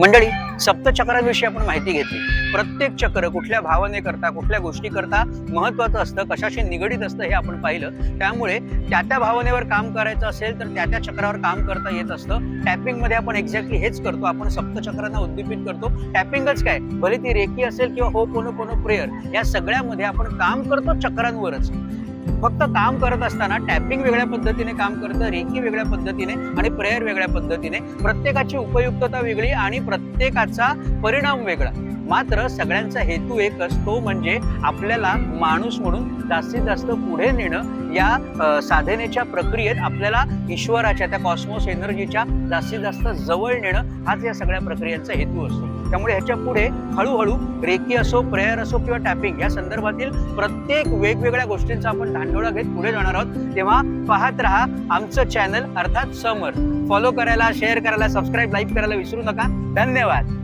मंडळी सप्तचक्रांविषयी आपण माहिती घेतली. प्रत्येक चक्र कुठल्या भावने करता कुठल्या गोष्टी करता महत्वाचं असतं कशाशी निगडीत असतं हे आपण पाहिलं. त्यामुळे त्या त्या भावनेवर काम करायचं असेल तर त्या त्या चक्रावर काम करता येत असतं. टॅपिंगमध्ये आपण एक्झॅक्टली हेच करतो. आपण सप्तचक्रांना उद्दीपित करतो. टॅपिंगच काय? भले ती रेकी असेल किंवा हो कोनो कोनो प्रेयर या सगळ्यामध्ये आपण काम करतो चक्रांवरच. फक्त काम करत असताना टॅपिंग वेगळ्या पद्धतीने काम करतं रेकी वेगळ्या पद्धतीने आणि प्रेयर वेगळ्या पद्धतीने प्रत्येकाची उपयुक्तता वेगळी आणि प्रत्येकाचा परिणाम वेगळा. मात्र सगळ्यांचा हेतू एकच तो म्हणजे आपल्याला माणूस म्हणून जास्तीत जास्त पुढे नेणं. या साधनेच्या प्रक्रियेत आपल्याला ईश्वराच्या त्या कॉस्मोस एनर्जीच्या जास्तीत जास्त जवळ नेणं हाच या सगळ्या प्रक्रियांचा हेतू असतो. त्यामुळे ह्याच्या पुढे हळूहळू रेकी असो प्रेयर असो किंवा टॅपिंग या संदर्भातील प्रत्येक वेगवेगळ्या गोष्टींचा आपण धांडोळा घेत पुढे जाणार आहोत. तेव्हा पाहत राहा आमचं चॅनल अर्थात समर. फॉलो करायला शेअर करायला सबस्क्राईब लाईक करायला विसरू नका. धन्यवाद.